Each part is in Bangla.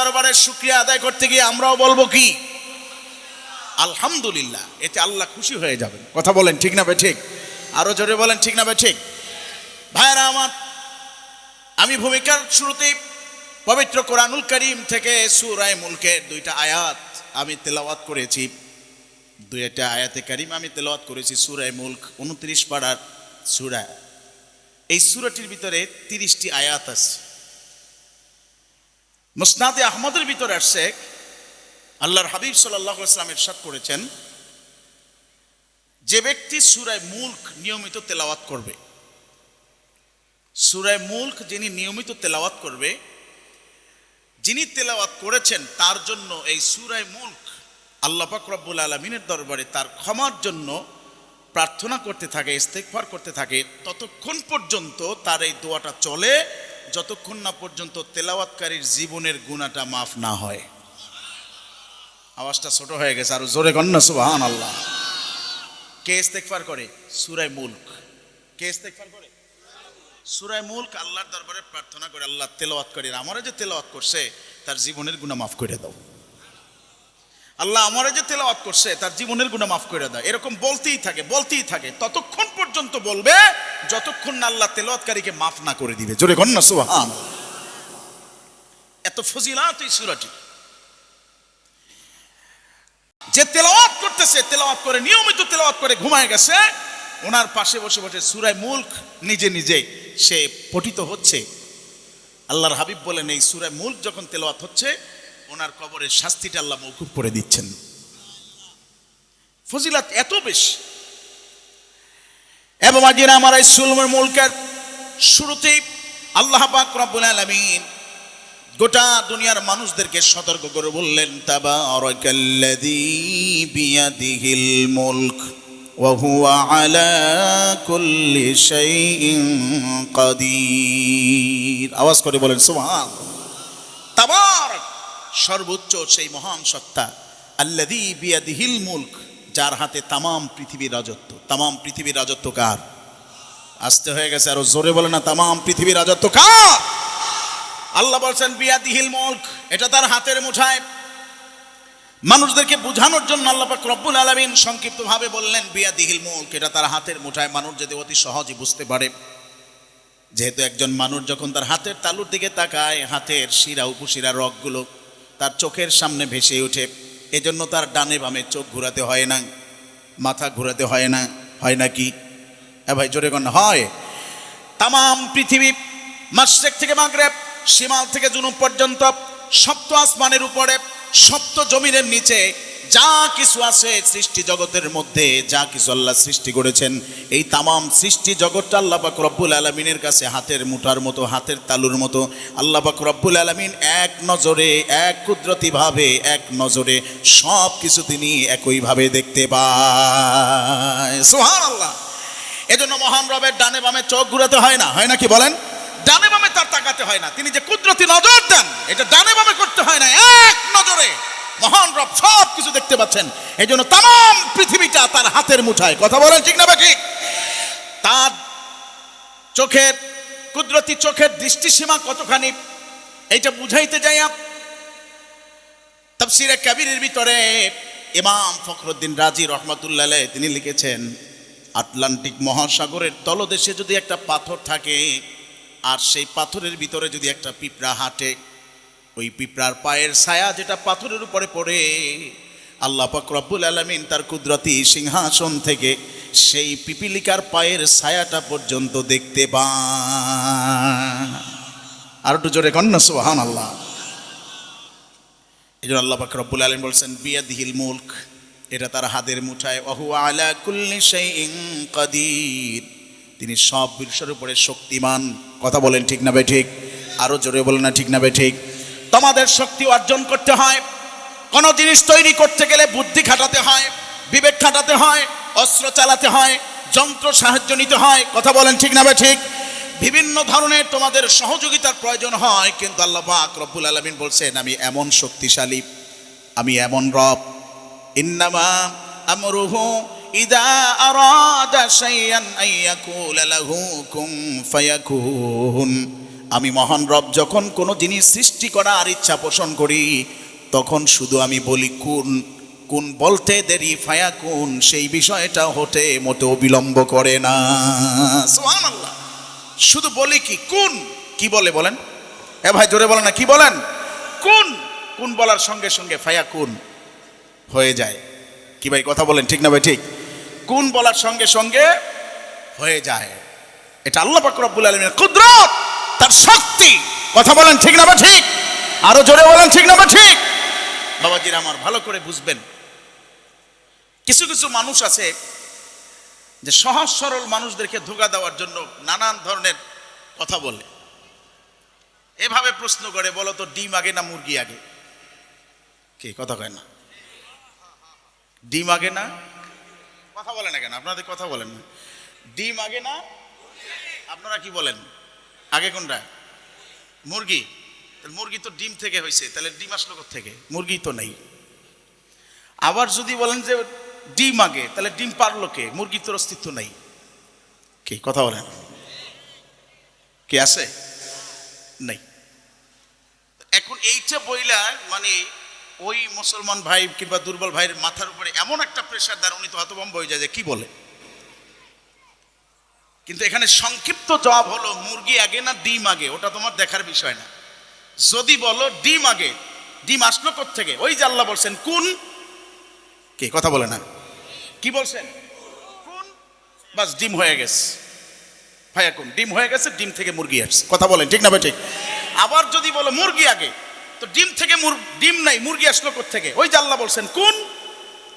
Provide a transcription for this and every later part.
দরবারে শুক্রিয়া আদায় করতে গিয়ে আমরাও বলব কি? আলহামদুলিল্লাহ, এতে আল্লাহ খুশি হয়ে যাবেন। কথা বলেন, ঠিক না ঠিক আরও জোরে বলেন, ঠিক না ঠিক ভাইরা আমার, আমি ভূমিকার শুরুতেই পবিত্র কোরআনুল করিম থেকে সুরায় মুলকের দুইটা আয়াত আমি তেলাওয়াত করেছি। দুইটা আয়াতে কারিম আমি তেলাওয়াত করেছি, সুরায় মুলক উনত্রিশ পাড়ার সুরা। এই সুরাটির ভিতরে তিরিশটি আয়াত আছে। মুসনাদে আহমদের ভিতরে আসছে আল্লাহর হাবিব সাল্লাহ ইসলাম ইরশাদ করেছেন, যে ব্যক্তি সুরায় মুলক নিয়মিত তেলাওয়াত করবে সুরায় মুলক যিনি নিয়মিত তেলাওয়াত করবে, যিনি তেলাওয়াত করেছেন তার জন্য এই সুরায় মুলক আল্লাহ রব্বুল আলমিনের দরবারে তার ক্ষমার জন্য প্রার্থনা করতে থাকে ইস্তেকফার করতে থাকে, ততক্ষণ পর্যন্ত তার এই দোয়াটা চলে। যতক্ষণ না পর্যন্ত তেলাওয়াতকারীর জীবনের গুণাটা মাফ না হয়। আওয়াজটা ছোট হয়ে গেছে, আর জোরে কন্যা সুবাহান আল্লাহ কে ইস্তেকফার করে? সুরায় মুলক। কে ইস্তেকফার করে? সুরায় মুলক আল্লাহর দরবারে প্রার্থনা করে, আল্লাহ তেলাওয়াত করে আমারে যে তেলাওয়াত করছে, তার জীবনের গুণা মাফ করে দাও। আল্লাহ আমারে যে তেলাওয়াত করছে, তার জীবনের গুণা মাফ করে দাও। এরকম বলতেই থাকে বলতেই থাকে। ততক্ষণ পর্যন্ত বলবে, যতক্ষণ না আল্লাহ তেলাওয়াতকারীকে মাফ না করে দিবে। জোরে কন্যা সুবহান। এত ফজিলাত এই সুরাটি। যে তেলাওয়াত করতেছে, তেলাওয়াত করে, নিয়মিত তেলাওয়াত করে ঘুমায় গেছে, ওনার পাশে বসে বসে সুরায় মুলক নিজে নিজে সে পঠিত হচ্ছে। আল্লাহর হাবিব বলেন, এই সুরায় মুলক যখন তেলাওয়াত হচ্ছে ওনার কবরের শাস্তিটা আল্লাহ মৌকুব করে দিচ্ছেন। ফজিলাত এত বেশি। এবং আজিরা আমার এই সুলমের মুলকের শুরুতেই আল্লাহ পাক রব্বুল আলামিন গোটা দুনিয়ার মানুষদেরকে সতর্ক করে বললেন মুলক আওয়াজ করে বলেন সুবহান তাবারাক সর্বোচ্চ সেই মহান সত্তা, আল্লাযী বিয়াদিহিল মুলক, যার হাতে তামাম পৃথিবীর রাজত্ব। তামাম পৃথিবীর রাজত্ব কার? আসতে হয়ে গেছে আরও জোরে বলে না, তামাম পৃথিবীর রাজত্ব কার? আল্লাহ বলছেন, বিয়াদিহিল মুলক, এটা তার হাতের মুঠায় মানুষদেরকে বোঝানোর জন্য আল্লাহ পাক রব্বুল আলামিন সংক্ষিপ্তভাবে বললেন, বিয়াদিহিল মুলক, এটা তার হাতের মুঠায় মানুষ যদি অতি সহজে বুঝতে পারে, যেহেতু একজন মানুষ যখন তার হাতের তালুর দিকে তাকায়, হাতের শিরা, উপশিরা রগগুলো তার চোখের সামনে ভেসে ওঠে। এজন্য তার ডানে বামে চোখ ঘুরাতে হয় না, মাথা ঘুরাতে হয় না, হয় নাকি এ ভাই, জোরে গণ হয়। তাম পৃথিবী মাসেক থেকে মাগরেব সীমাল থেকে জুনুব পর্যন্ত, সপ্ত আসমানের উপরে, সপ্ত জমিনের নিচে যা কিছু আছে সৃষ্টি জগতের মধ্যে, যা কিছু আল্লাহ সৃষ্টি করেছেন, এই তামাম সৃষ্টি জগৎটা আল্লাহ পাক রব্বুল আলমিনের কাছে হাতের মুঠার মতো, হাতের তালুর মতো। আল্লাহ পাক রব্বুল আলমিন এক নজরে, এক কুদরতিভাবে এক নজরে সব কিছু তিনি একইভাবে দেখতে পায়। সোহান আল্লাহ এজন্য মহান রবের ডানে বামে চোখ ঘুরাতে হয় না হয় না কি বলেন? ডানে বামে তার তাকাতে হয় না। তিনি যে কুদরতি নজর দেন, এটা ডানে বামে করতে হয় না, এক নজরে। মহান রব সব কিছু দেখতে পাচ্ছেন। এই জন্য তাম পৃথিবীটা তার হাতের মুঠায়। কথা বলেন ঠিক না বা ঠিক? তার চোখের, কুদরতি চোখের দৃষ্টিসীমা কতখানি? এইটা বুঝাইতে যাইয়া তাফসিরে কাবিরের ভিতরে ইমাম ফখরুদ্দিন রাজি রহমতুল্লাহ তিনি লিখেছেন, আটলান্টিক মহাসাগরের তলদেশে যদি একটা পাথর থাকে, আর সেই পাথরের ভিতরে যদি একটা পিঁপড়া হাঁটে ওই পিঁপড়ার পায়ের ছায়া যেটা পাথরের উপরে পড়ে, আল্লাহ রব্বুল আলমিন তার কুদরতি সিংহাসন থেকে সেই পিপিলিকার পায়ের ছায়াটা পর্যন্ত দেখতে পান। আর একটু জোরে কন্যা সুহান আল্লাহ এই জন্য আল্লাহ রব্বুল আলম বলছেন, বিয়াদিহিল মুলক। এটা তার হাতের মুঠায়। অহু আলা কুল্লি শাইইন কাদির। তিনি সব বিশ্বের উপরে শক্তিমান। কথা বলেন ঠিক না বে ঠিক? আরও জোরে বলেন না ঠিক না বে ঠিক? তোমাদের শক্তি অর্জন করতে হয়। কোন জিনিস তৈরি করতে গেলে বুদ্ধি খাটাতে হয়, বিবেক খাটাতে হয়, অস্ত্র চালাতে হয়, যন্ত্র সাহায্য নিতে হয়। কথা বলেন ঠিক না ঠিক? বিভিন্ন ধরনের তোমাদের সহযোগিতার প্রয়োজন হয়, কিন্তু আল্লাহ পাক রব্বুল আলমিন বলছেন, আমি এমন শক্তিশালী, আমি এমন রব। ইন্নামা আমরুহু ইদা আরাদা শাইয়ান আন ইয়াকুলা লাহু কুন ফায়াকুন। আমি মহান রব, যখন কোনো জিনিস সৃষ্টি করা আর ইচ্ছা পোষণ করি, তখন শুধু আমি বলি, কোন কোন বলতে দেরি, ফায়া কোন, সেই বিষয়টা হতে মোটেও বিলম্ব করে না। সুবহানাল্লাহ। শুধু বলি কি, কোন কি বলে বলেন? এ ভাই, জোরে বলেন না, কি বলেন? কোন কোন বলার সঙ্গে সঙ্গে ফায়া কোন হয়ে যায়। কি ভাই, কথা বলেন, ঠিক না ভাই, ঠিক? কোন বলার সঙ্গে সঙ্গে হয়ে যায়। এটা আল্লাহ পাক রব্বুল আলামিনের কুদরত! শক্তি। কথা বলেন ঠিক না বা ঠিক? আরও জোরে বলেন ঠিক না বা ঠিক? বাবাজিরা আমার ভালো করে বুঝবেন। কিছু কিছু মানুষ আছে যে সহজ সরল মানুষদেরকে ধোকা দেওয়ার জন্য নানান ধরনের কথা বলে। এভাবে প্রশ্ন করে, বলো তো ডিম আগে না মুরগি আগে? কি কথা কয় না? ডিম আগে না? কথা বলেন না কেন? আপনাদের কথা বলেন ডিম আগে না? আপনারা কি বলেন? আগে কোনটা? মুরগি। মুরগি তো ডিম থেকে হয়েছে তাহলে ডিম আসলো থেকে মুরগি তো নেই। আবার যদি বলেন যে ডিম আগে, তাহলে ডিম পারল কে? মুরগি তোর অস্তিত্ব নেই। কি? কথা বলেন। কি আছে? নেই। এখন এইটা বইলা মানে ওই মুসলমান ভাই কিংবা দুর্বল ভাইয়ের মাথার উপরে এমন একটা প্রেশার দেন উনি তো হতভম্ব হয়ে যায় যে কি বলে? কিন্তু এখানে সংক্ষিপ্ত জবাব হলো, মুরগি আগে না ডিম আগে? ওটা তোমার দেখার বিষয় না। যদি বলো, ডিম আগে। ডিম আসলো থেকে ওই যে আল্লাহ বলছেন, কোন? কে? কথা বলে না। কি বলছেন? কোন? বাস, ডিম হয়ে গেছে। ভাইয়া কোন ডিম হয়ে গেছে, ডিম থেকে মুরগি আসছে। কথা বলেন, ঠিক না ভাই, ঠিক? আবার যদি বলো, মুরগি আগে? তো ডিম থেকে ডিম নাই, মুরগি আসলো থেকে ওই যে আল্লাহ বলছেন, কোন?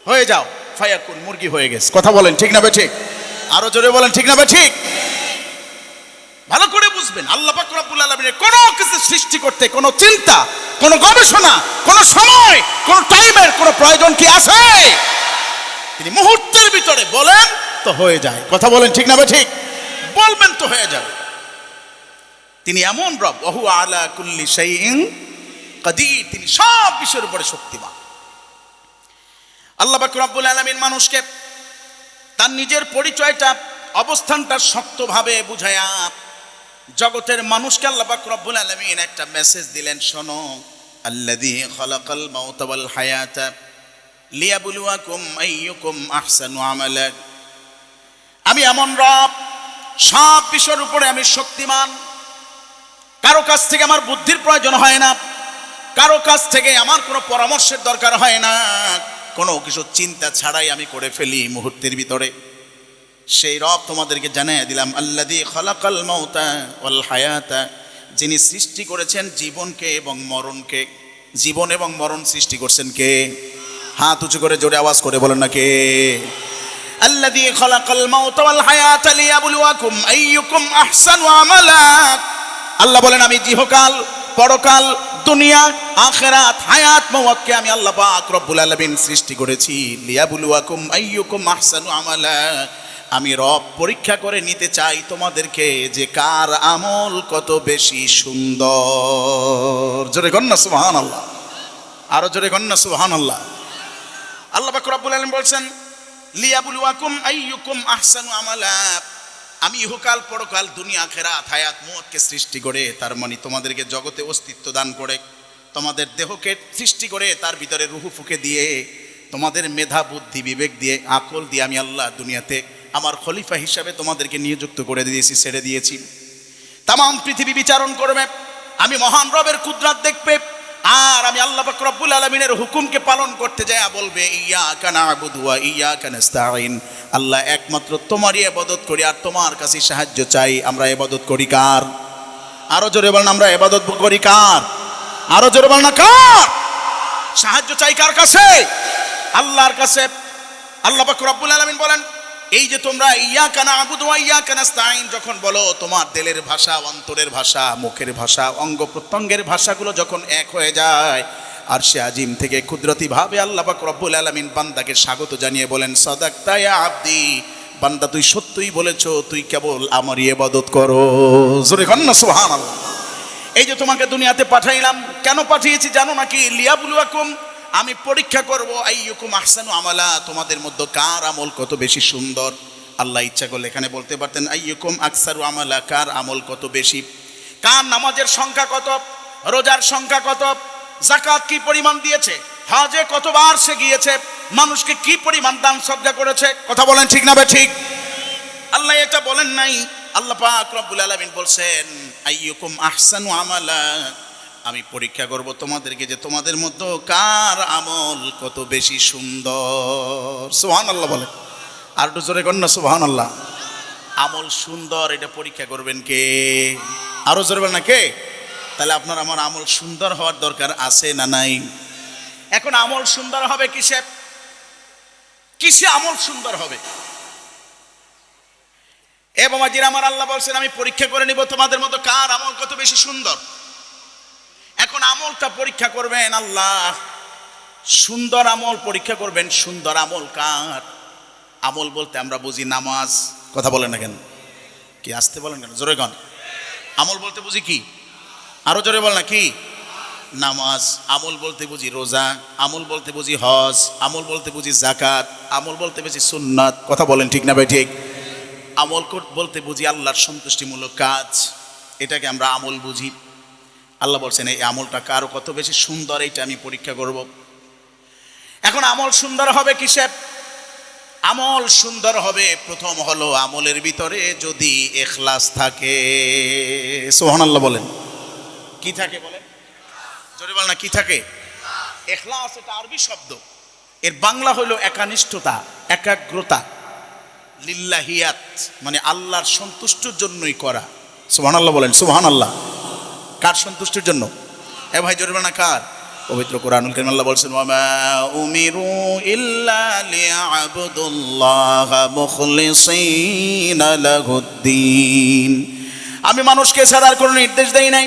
হয়ে যাও। ফায়া কোন মুরগি হয়ে গেছে। কথা বলেন, ঠিক না ভাই, ঠিক? আরও জোরে বলেন, ঠিক না ঠিক। ভালো করে বুঝবেন, আল্লাহ পাক আলামিনের কোনো কিছু সৃষ্টি করতে, কোনো চিন্তা, কোনো গবেষণা, কোনো সময়, কোনো টাইমের কোনো প্রয়োজন কি আছে? তিনি মুহূর্তের ভিতরে বলেন, তো হয়ে যায়। কথা বলেন, ঠিক না ঠিক। বলবেন, তো হয়ে যাবে। তিনি এমন রব, ওহু আলা কুল্লি শাইইন কাদির। তিনি সব বিষয়ের উপরে শক্তিমান। আল্লাহ পাক রব্বুল আলামিন মানুষকে তার নিজের পরিচয়টা, অবস্থানটা শক্তভাবে বুঝায়া জগতের মানুষকে আল্লাহ পাক রব্বুল আলামিন একটা মেসেজ দিলেন, শোনো, আল্লাযী খালাকাল মাউতা ওয়াল হায়াতা লিয়াবলুয়াকুম আইয়ুকুম আহসানু আমালা। আমি এমন রব, সব বিষয়ের উপরে আমি শক্তিমান। কারও কাছ থেকে আমার বুদ্ধির প্রয়োজন হয় না, কারও কাছ থেকে আমার কোনো পরামর্শের দরকার হয় না। কোনো কিছু চিন্তা ছাড়াই আমি করে ফেলি মুহূর্তের ভিতরে। সেই রব তোমাদেরকে জানিয়ে দিলাম আল্লাদি খলাকাল মৌতা ওয়াল হায়াতা যিনি সৃষ্টি করেছেন জীবনকে এবং মরণকে। জীবন এবং মরণ সৃষ্টি করছেন কে? হাত উঁচু করে জোরে আওয়াজ করে বলেন না কে? আল্লাদি খলাকাল মৌতা ওয়াল হায়াতা লিয়াবলুয়াকুম আইয়ুকুম আহসানু আমালা আল্লাহ বলেন, আমি জিহকাল পরকাল, দুনিয়া আখেরাত, হায়াত, মওয়াতকে আমি আল্লাহ পাক রব্বুল আলামিন সৃষ্টি করেছি। লিয়াবলুয়াকুম আইয়ুকুম আহসানু আমালা। আমি রব পরীক্ষা করে নিতে চাই তোমাদেরকে যে কার আমল কত বেশি সুন্দর। জোরে গন্না সুবহান আল্লাহ আরও জোরে গন্না সুবহান আল্লাহ আল্লাহ পাক রব্বুল আলামিন বলছেন, লিয়াবলুয়াকুম আইয়ুকুম আহসানু আমালা। আমি ইহকাল পরকাল দুনিয়া খেরাত হায়াত মতকে সৃষ্টি করে, তার মানে তোমাদেরকে জগতে অস্তিত্ব দান করে। তোমাদের দেহকে সৃষ্টি করে তার ভিতরে রুহু ফুকে দিয়ে, তোমাদের মেধা, বুদ্ধি, বিবেক দিয়ে, আকল দিয়ে আমি আল্লাহ দুনিয়াতে আমার খলিফা হিসাবে তোমাদেরকে নিযুক্ত করে দিয়েছি, ছেড়ে দিয়েছি। তাম পৃথিবী বিচারণ করবে, আমি মহান রবের কুদরাত দেখবে, আর আমি আল্লাহ রব্বুল আলমিনের হুকুমকে পালন করতে যায় বলবে ইয়া কানা আবুদুয়া ইয়া কানাস্তাইন আল্লাহ একমাত্র তোমারই এবাদত করি, আর তোমার কাছে সাহায্য চাই, আমরা এবাদত করি কার? আরও জোরে বলেন, আমরা এবাদত করি কার? আরও জোরে বলেন না, কার? সাহায্য চাই কার কাছে? আল্লাহর কাছে। আল্লাহ পাক রব্বুল আলামিন বলেন, এই যে তোমরা ইয়া কানা আবুদু ইয়া কানাস্তাইন যখন বলো তোমার দিলের ভাষা, অন্তরের ভাষা, মুখের ভাষা, অঙ্গ প্রত্যঙ্গের ভাষাগুলো যখন এক হয়ে যায়, আর সে আজিম থেকে কুদরতি ভাবে আল্লাহ পাক রব্বুল আলামিন বান্দাকে স্বাগত জানিয়ে বলেন, সাদাক্তা ইয়া আব্দি, বান্দা তুই সত্যই বলেছ, তুই কেবল আমারই ইবাদত করো। জোরে কন্না সুবহানাল্লাহ। এই যে তোমাকে দুনিয়াতে পাঠাইলাম, কেন পাঠিয়েছি জানো নাকি? লিয়াবুলুয়াকুম, আমি পরীক্ষা করব, আইয়ুকুম আহসানু আমালা, তোমাদের মধ্যে কার আমল কত বেশি সুন্দর? আল্লাহ ইচ্ছা করলে এখানে বলতে পারতেন, আইয়ুকুম আকসারু আমালা, কার আমল কত বেশি? কার নামাজের সংখ্যা কত? রোজার সংখ্যা কত? জাকাত কি পরিমাণ দিয়েছে? হাজে কতবার সে গিয়েছে? মানুষকে কি পরিমাণ দান সজ্জা করেছে? কথা বলেন ঠিক না বে ঠিক? আল্লাহ এটা বলেন নাই আল্লাহ পাক রব্বুল আলামিন বলছেন, আইয়ুকুম আহসানু আমালা? আমি পরীক্ষা করব তোমাদেরকে যে তোমাদের মধ্যে কার আমল কত বেশি সুন্দর। সুবহানাল্লাহ বলে আর একটু জোরে কর না, সুবহানাল্লাহ। আমল সুন্দর, এটা পরীক্ষা করবেন কে? আরও জোরে বলেন না, কে? তাহলে আপনার আমার আমল সুন্দর হওয়ার দরকার আছে না নাই? এখন আমল সুন্দর হবে কিসে কিসে আমল সুন্দর হবে? এ বাবাজির, আমার আল্লাহ বলছেন, আমি পরীক্ষা করে নিব, তোমাদের মতো কার আমল কত বেশি সুন্দর? এখন আমলটা পরীক্ষা করবেন আল্লাহ। সুন্দর আমল পরীক্ষা করবেন, সুন্দর আমল কার? আমল বলতে আমরা বুঝি নামাজ। কথা বলেন না কেন? কি, আসতে বলেন কেন? জোরে কন। আমল বলতে বুঝি কি? আরও জোরে বল না, কি? নামাজ। আমল বলতে বুঝি রোজা। আমল বলতে বুঝি হজ। আমল বলতে বুঝি জাকাত আমল বলতে বুঝি সুন্নাত। কথা বলেন ঠিক না ভাই, ঠিক? আমল বলতে বুঝি আল্লাহর সন্তুষ্টিমূলক কাজ। এটাকে আমরা আমল বুঝি। আল্লাহ বলছেন, এই আমলটা কারও কত বেশি সুন্দর, এইটা আমি পরীক্ষা করব। এখন আমল সুন্দর হবে কিসে আমল সুন্দর হবে, প্রথম হলো আমলের ভিতরে যদি এখলাস থাকে। সোহান আল্লাহ বলেন। কি থাকে বলেন? জোরে বল না, কি থাকে? এখলাস এটা আরবি শব্দ। এর বাংলা হলো একানিষ্ঠতা, একাগ্রতা। লিল্লাহিয়াত মানে আল্লাহর সন্তুষ্টর জন্যই করা। সুবহান আল্লাহ বলেন সুবহান আল্লাহ কার সন্তুষ্টির জন্য? এ ভাই, জোরে বল না, কার? পবিত্র কোরআনুল কারীম আল্লাহ বলছেন উমিরু ইল্লা লিয়াবুদুল্লাহ আমি মানুষকে ছাড়ার কোনো নির্দেশ দেই নাই।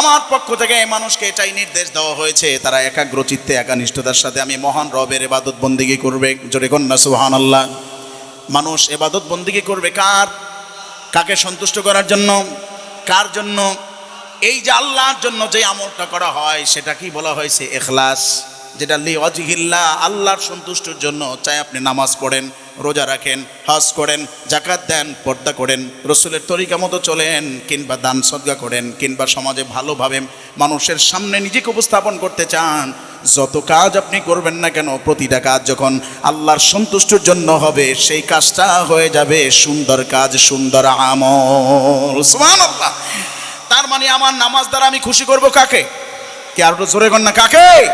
আমার পক্ষ থেকে মানুষকে এটাই নির্দেশ দেওয়া হয়েছে, তারা একাগ্র চিত্তে একানিষ্ঠতার সাথে আমি মহান রবের এবাদত বন্দিগি করবে। জোরে কন্যা সুবহান আল্লাহ মানুষ এবাদত বন্দিকে করবে কার? কাকে সন্তুষ্ট করার জন্য? কার জন্য? এই যে আল্লাহর জন্য যে আমলটা করা হয়, সেটা কি বলা হয়েছে? এখলাস। যেটা লি অজহিল্লা আল্লাহর সন্তুষ্টির জন্য চাই আপনি নামাজ পড়েন, রোজা রাখেন, হজ করেন জাকাত দেন, পর্দা করেন, রসুলের তরিকা মতো চলেন, কিংবা দান সদ্গা করেন, কিংবা সমাজে ভালোভাবে মানুষের সামনে নিজেকে উপস্থাপন করতে চান যত কাজ আপনি করবেন না কেন, প্রতিটা কাজ যখন আল্লাহর সন্তুষ্টির জন্য হবে, সেই কাজটা হয়ে যাবে সুন্দর কাজ, সুন্দর আমল। সুবহানাল্লাহ। তার মানে আমার নামাজ দ্বারা আমি খুশি করব কাকে? কে আর জোরে কর না, কাকে?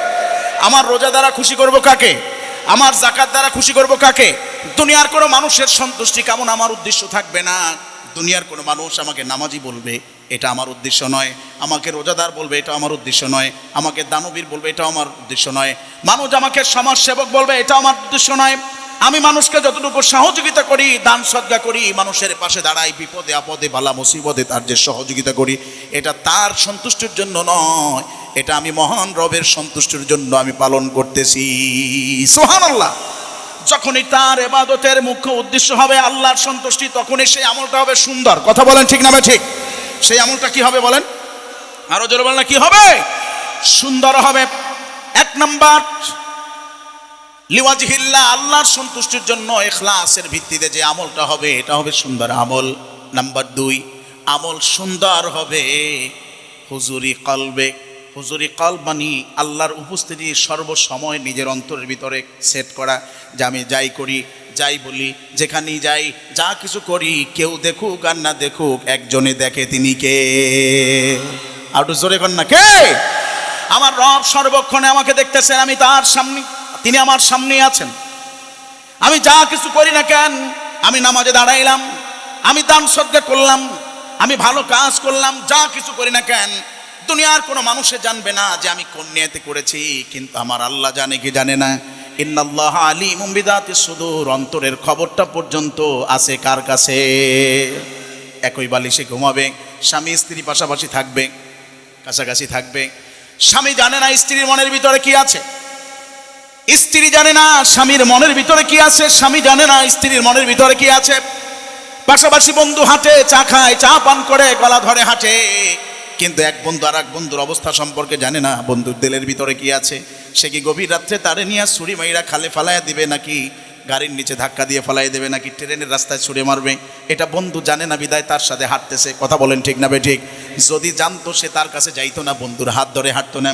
আমার রোজা দ্বারা খুশি করব কাকে? আমার জাকাত দ্বারা খুশি করব কাকে? দুনিয়ার কোনো মানুষের সন্তুষ্টি কেমন? আমার উদ্দেশ্য থাকবে না। দুনিয়ার কোনো মানুষ আমাকে নামাজি বলবে, এটা আমার উদ্দেশ্য নয়। আমাকে রোজাদার বলবে, এটা আমার উদ্দেশ্য নয়। আমাকে দানবীর বলবে, এটা আমার উদ্দেশ্য নয়। মানুষ আমাকে সমাজ সেবক বলবে, এটা আমার উদ্দেশ্য নয়। আমি মানুষকে যতটুকু সহযোগিতা করি, দান সদ্গা করি, মানুষের পাশে দাঁড়াই, বিপদে আপদে, বালা মুসিবতে তার যে সহযোগিতা করি, এটা তার সন্তুষ্টির জন্য নয়। এটা আমি মহান রবের সন্তুষ্টির জন্য আমি পালন করতেছি। সোহান আল্লাহ যখনই তার এবাদতের মুখ্য উদ্দেশ্য হবে আল্লাহর সন্তুষ্টি, তখনই সেই আমলটা হবে সুন্দর। কথা বলেন ঠিক না ঠিক সেই আমলটা কি হবে বলেন? আরও জোরে বলেন কি হবে? সুন্দর হবে। এক নাম্বার লিওয়াজহিল্লা আল্লাহর সন্তুষ্টির জন্য এখলাসের ভিত্তিতে যে আমলটা হবে, এটা হবে সুন্দর আমল। নাম্বার দুই, আমল সুন্দর হবে। হুজুরি কলবে হুজুরি কল মানি আল্লাহর উপস্থিতি সর্বসময় নিজের অন্তরের ভিতরে সেট করা যে আমি যাই করি, যাই বলি, যেখানেই যাই, যা কিছু করি, কেউ দেখুক আর না দেখুক, একজনে দেখে তিনি কে? একটু জোরে কর না, কে? আমার রব সর্বক্ষণে আমাকে দেখতেছেন, আমি তার সামনে, তিনি আমার সামনে আছেন। আমি যা কিছু করি না কেন, আমি নামাজে দাঁড়াইলাম, আমি দান সদ্গা করলাম, আমি ভালো কাজ করলাম, যা কিছু করি না কেন দুনিয়ার কোনো মানুষে জানবে না যে আমি কোন নিয়তে করেছি, কিন্তু আমার আল্লাহ জানে কি জানে না। ইন্নাল্লাহ আলী মুম্বিদাতে সুদূর, অন্তরের খবরটা পর্যন্ত আছে কার কাছে? একই বালিশে ঘুমাবে, স্বামী স্ত্রী পাশাপাশি থাকবে, কাছাকাছি থাকবে। স্বামী জানে না স্ত্রীর মনের ভিতরে কি আছে। স্ত্রী জানে না স্বামীর মনের ভিতরে কি আছে, স্বামী জানে না স্ত্রীর মনের ভিতরে কি আছে। পাশাপাশি বন্ধু হাঁটে, চা খায়, চা পান করে, গলা ধরে হাঁটে। কিন্তু এক বন্ধু আর এক বন্ধুর অবস্থা সম্পর্কে জানে না। বন্ধুর দিলের ভিতরে কি আছে? সে কি গভীর রাত্রে তারে নিয়ে ছুরি মাইরা খালে ফালাইয়া দিবে নাকি গাড়ির নিচে ধাক্কা দিয়ে ফেলাই দেবে নাকি ট্রেনের রাস্তায় ছুড়ে মারবে? এটা বন্ধু জানে না, বিদায় তার সাথে হাঁটতেছে। কথা বলেন ঠিক না ঠিক? যদি জানতো সে তার কাছে যাইতো না, বন্ধুর হাত ধরে হাঁটতো না।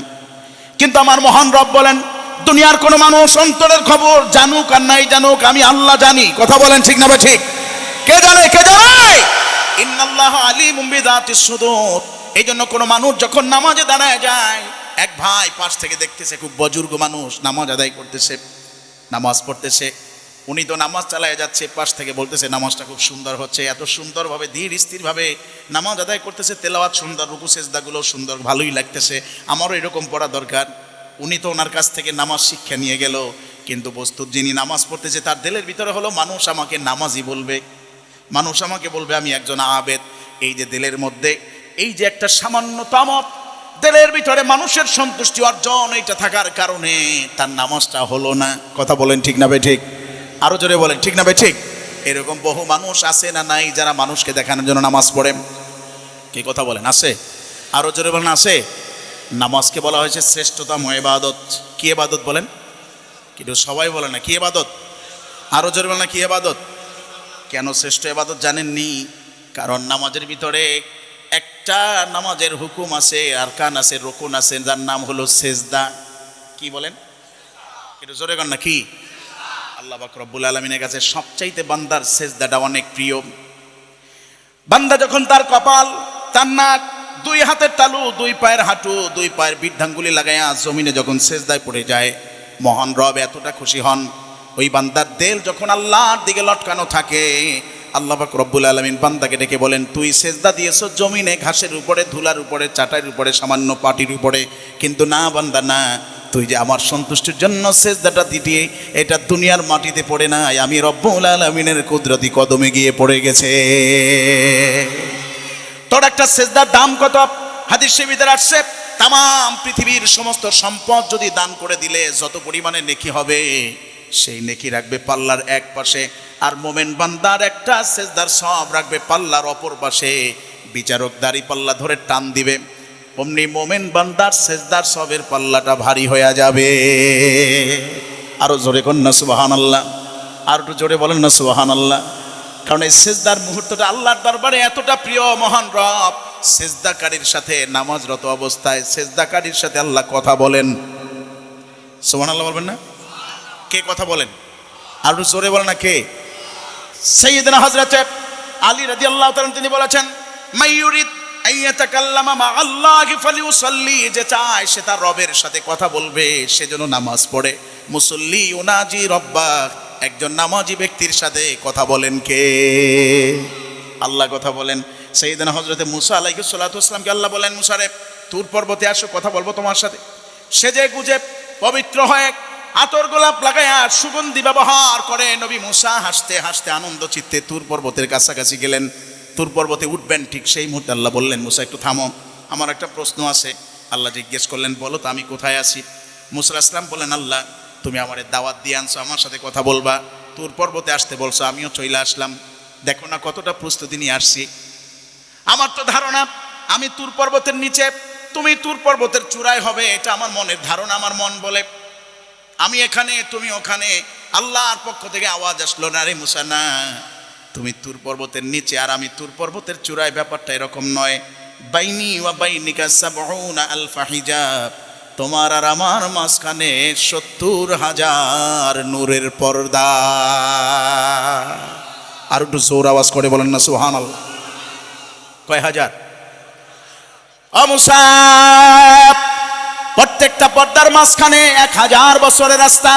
কিন্তু আমার মহান রব বলেন, দুনিয়ার কোনো মানুষ অন্তরের খবর জানুক আর নাই জানুক, আমি আল্লাহ জানি। কথা বলেন ঠিক না বে ঠিক? কে জানে কে জানে? ইন্নাল্লাহ আলিমুম বিযাতিস সুদূর। এই জন্য কোনো মানুষ যখন নামাজে দাঁড়ায় যায়, এক ভাই পাশ থেকে দেখতেছে খুব বজুর্গ মানুষ, নামাজ আদায় করতেছে, নামাজ পড়তেছে। উনি তো নামাজ চালায় যাচ্ছে, পাশ থেকে বলতেছে, নামাজটা খুব সুন্দর হচ্ছে, এত সুন্দরভাবে, ধীর স্থিরভাবে নামাজ আদায় করতেছে, তেলাওয়াত সুন্দর, রুকু সেজদাগুলো সুন্দর, ভালোই লাগতেছে, আমারও এরকম পড়া দরকার। উনি তো ওনার কাছ থেকে নামাজ শিক্ষা নিয়ে গেল, কিন্তু বস্তুত যিনি নামাজ পড়তেছে, তার দিলের ভিতরে হলো, মানুষ আমাকে নামাজই বলবে। মানুষ আমাকে বলবে, আমি একজন আবেদ। এই যে দিলের মধ্যে এই যে একটা সামান্যতম দিলের ভিতরে মানুষের সন্তুষ্টি অর্জন, এইটা থাকার কারণে তার নামাজটা হলো না। কথা বলেন ঠিক না ঠিক? আরও জোরে বলেন, ঠিক না ঠিক? এরকম বহু মানুষ আছে না নাই যারা মানুষকে দেখানোর জন্য নামাজ পড়ে? কি কথা বলেন, আছে? আরও জোরে বলেন, আছে? নামাজকে বলা হয়েছে শ্রেষ্ঠতম এবাদত। কি এবাদত বলেন? কিন্তু সবাই বলে না, কি এবাদত? আরও জোরে বলেন না, কি এবাদত? কেন শ্রেষ্ঠ এবাদত জানেননি? কারণ নামাজের ভিতরে একটা নামাজের হুকুম আছে আর কান আছে, রকুন আছে, যার নাম হলো সেজদা। কি বলেন? এটা জোরে কর না কি আল্লাহ বাক রব্বুল আলমিনের কাছে সবচাইতে বান্দার সেজদাটা অনেক প্রিয়। বান্দা যখন তার কপাল, তার নাক, দুই হাতের তালু, দুই পায়ের হাঁটু, দুই পায়ের বৃদ্ধাঙ্গুলি লাগাইয়া জমিনে যখন সেজদায় পড়ে যায়, মহান রব এতটা খুশি হন। ওই বান্দার দেল যখন আল্লাহর দিকে লটকানো থাকে আল্লাহ পাক রব্বুল আলমিন বান্দাকে ডেকে বলেন, তুই সেজদা দিয়েছ জমিনে, ঘাসের উপরে, ধুলার উপরে চাটাইয়ের উপরে, সামান্য পাটির উপরে। কিন্তু না বান্দা, না, তুই যে আমার সন্তুষ্টির জন্য সেজদাটা দিটি এটা দুনিয়ার মাটিতে পড়ে নাই। আমি রব্বুল আলমিনের কুদরতি কদমে গিয়ে পড়ে গেছে। তোর একটা সেজদার দাম কত? হাদিস সেবিদের আসছে তাম পৃথিবীর সমস্ত সম্পদ যদি দান করে দিলে যত পরিমাণে নেকি হবে। সেই নেকি রাখবে পাল্লার এক পাশে, আর মোমেন বান্দার একটা সেজদার সব রাখবে পাল্লার অপর পাশে। বিচারক দাড়ি পাল্লা ধরে টান দিবে, অমনি মোমেন বান্দার সেজদার সবের পাল্লাটা ভারী হয়ে যাবে। আরও জোরে কন্যা সুবাহান আল্লাহ আর একটু জোরে বলেন না সুবাহান আল্লাহ কারণ এই সেজদার মুহূর্তটা আল্লাহর দরবারে এতটা প্রিয়, মহান রব। সেজদাকারীর সাথে নামাজরত অবস্থায়, সেজদাকারীর সাথে আল্লাহ কথা বলেন। সুবহান আল্লাহ বলবেন না? কে কথা বলেন? আর জোরে বলেন না কে? সৈয়দনা হজরত আলী রাদিয়াল্লাহু তাআলা তিনি বলেছেন মাইয়ুরিদ আল্লাহি যে চায় সে তার রবের সাথে কথা বলবে নামাজ পড়ে। মুসল্লি রব্বা, একজন নামাজি ব্যক্তির সাথে কথা বলেন কে? আল্লাহ কথা বলেন। সেইদিন হজরতে মুসা আলাইহি সাল্লাতু আসসালামকে আল্লাহ বলেন মুসারে তুর পর্বতে আসো, কথা বলব তোমার সাথে। সেজে গুজে পবিত্র হয়ে আতর গোলাপ লাগায়া সুগন্ধি ব্যবহার করে নবী মুসা হাসতে হাসতে আনন্দ চিত্তে তুর পর্বতের কাছাকাছি গেলেন। তুর পর্বতে উঠবেন ঠিক সেই মুহূর্তে আল্লাহ বললেন, মুসা, একটু থামো। আমার একটা প্রশ্ন আছে। আল্লাহ জিজ্ঞেস করলেন, বলো তো, আমি কোথায় আছি? মুসা ইসলাম বললেন, আল্লাহ, তুমি আমার দাওয়াত দিয়ে আনছো, আমার সাথে কথা বলবা। তুর পর্বতে আসতে বলছো, আমিও চলে আসলাম। দেখো না কতটা প্রস্তুতি নিয়ে আসছি। আমার তো ধারণা, আমি তুর পর্বতের নিচে, তুমি তুর পর্বতের চূড়ায় হবে, এটা আমার মনের ধারণা, আমার মন বলে। আমি এখানে, তুমি ওখানে। আল্লাহর পক্ষ থেকে আওয়াজ আসলো, না রে মুসা না তুমি তুর পর্বতের নিচে আর আমি তুর পর্বতের চূড়ায়। ব্যাপারটা এরকম নয়। বাইনি ওয়া বাইনিকা সাবউনা আলফা হিজাব। তোমার আর আমার মাঝখানে সত্তর হাজার নূরের পর্দা। আর একটু জোর আওয়াজ করে বলেন না সুহান কয় হাজার? অমুসাব প্রত্যেকটা পর্দার মাঝখানে এক হাজার বছরের রাস্তা।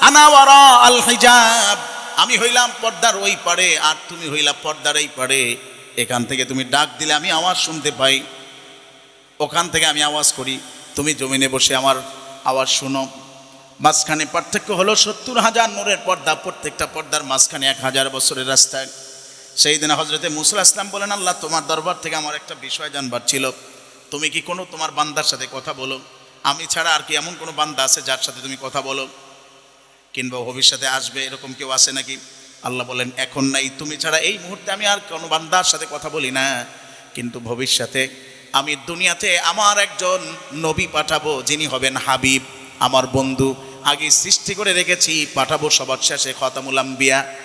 আনাওয়ারা আল হিজাব। আমি হইলাম পর্দার ওই পারে আর তুমি হইলা পর্দার এই পারে এখান থেকে তুমি ডাক দিলে আমি আওয়াজ শুনতে পাই। ওখান থেকে আমি আওয়াজ করি, তুমি জমিনে বসে আমার আওয়াজ শুনো। মাঝখানে পার্থক্য হলো সত্তর হাজার নূরের পর্দা, প্রত্যেকটা পর্দার মাঝখানে এক হাজার বছরের রাস্তায়। সেই দিনে হজরতে মুসলা ইসলাম বলেন, আল্লাহ, তোমার দরবার থেকে আমার একটা বিষয় জানবার ছিল। তুমি কি কোনো তোমার বান্দার সাথে কথা বলো? আমি ছাড়া আর কি এমন কোনো বান্দা আছে যার সাথে তুমি কথা বলো? কিংবা ভবিষ্যতে আসবে, এরকম কেউ আছে নাকি? আল্লাহ বলেন, এখন নাই। তুমি ছাড়া এই মুহূর্তে আমি আর কোনো বান্দার সাথে কথা বলি না। কিন্তু ভবিষ্যতে আমি দুনিয়াতে আমার একজন নবী পাঠাবো, যিনি হবেন হাবিব, আমার বন্ধু। আগে সৃষ্টি করে রেখেছি, পাঠাবো সবার শেষে খতামুল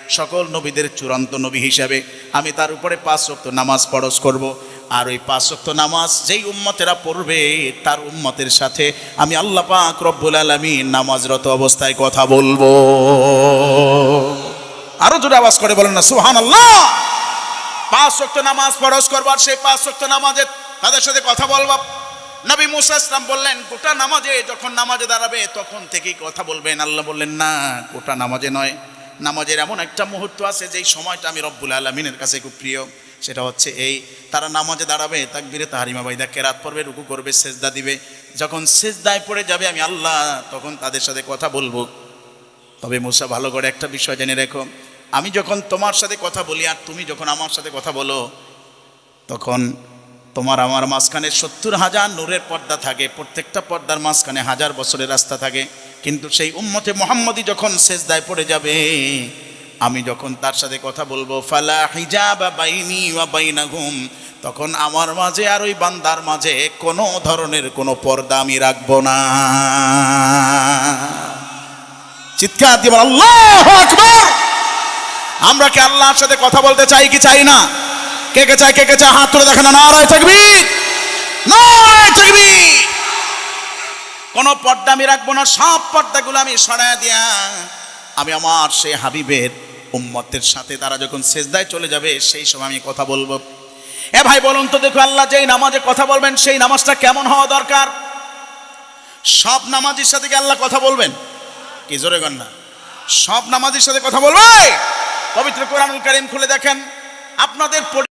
সকল নবীদের চূড়ান্ত নবী হিসাবে। আমি তার উপরে পাঁচ রক্ত নামাজ পরশ করব। আর ওই পাঁচ রক্ত নামাজ যেই উম্মতেরা পড়বে, তার উম্মতের সাথে আমি আল্লাহ পাক রব্বুল আলমী নামাজরত অবস্থায় কথা বলব। আরও জোরে আওয়াজ করে বলেন না সুহান আল্লাহ পাঁচ শক্ত নামাজ ফরজ করবার সেই পাঁচ শক্ত নামাজে তাদের সাথে কথা বলবা। নবী মুসা ইসলাম বললেন, গোটা নামাজে যখন নামাজে দাঁড়াবে, তখন থেকেই কথা বলবেন। আল্লাহ বললেন, না, গোটা নামাজে নয়। নামাজের এমন একটা মুহূর্ত আছে যেই সময়টা আমি রব্বুল আলমিনের কাছে খুব প্রিয়। সেটা হচ্ছে এই, তারা নামাজে দাঁড়াবে, তাকবিরে তাহারিমা বাইদা কেরাত পড়বে, রুকু করবে, সেজদা দিবে। যখন সেজদায় পড়ে যাবে, আমি আল্লাহ তখন তাদের সাথে কথা বলব। তবে মুসা, ভালো করে একটা বিষয় জেনে রেখো। আমি যখন তোমার সাথে কথা বলি আর তুমি যখন আমার সাথে কথা বলো, তখন তোমার আমার মাঝখানে সত্তর হাজার নূরের পর্দা থাকে, প্রত্যেকটা পর্দার মাঝখানে হাজার বছরের রাস্তা থাকে। কিন্তু সেই উম্মতে মোহাম্মদী যখন শেষদায় পড়ে যাবে আমি যখন তার সাথে কথা বলব, ফালা হিজাবা বাইনি ওয়া বাইনাহুম, তখন আমার মাঝে আর ওই বান্দার মাঝে কোনো ধরনের কোনো পর্দা আমি রাখব না। চিৎকার দিয়ে আল্লাহ আমরা কি আল্লাহর সাথে কথা বলতে চাই কি চাই না? কে কে চাই কে কে চাই হাত তুলে দেখেন, নারায় থাকবি নারায় থাকবি কোন পর্দা আমি রাখব না, সব পর্দাগুলো আমি সরায় দিয়া আমি আমার সেই হাবিবের উম্মতের সাথে তারা যখন সেজদায় চলে যাবে, সেই সময় আমি কথা বলব। এ ভাই, বলুন তো দেখো, আল্লাহ যেই নামাজে কথা বলবেন, সেই নামাজটা কেমন হওয়া দরকার? সব নামাজের সাথে কি আল্লাহ কথা বলবেন? কি জোরে গান না? সব নামাজের সাথে কথা বলবে? পবিত্র কোরআনুল কারীম খুলে দেখেন। আপনাদের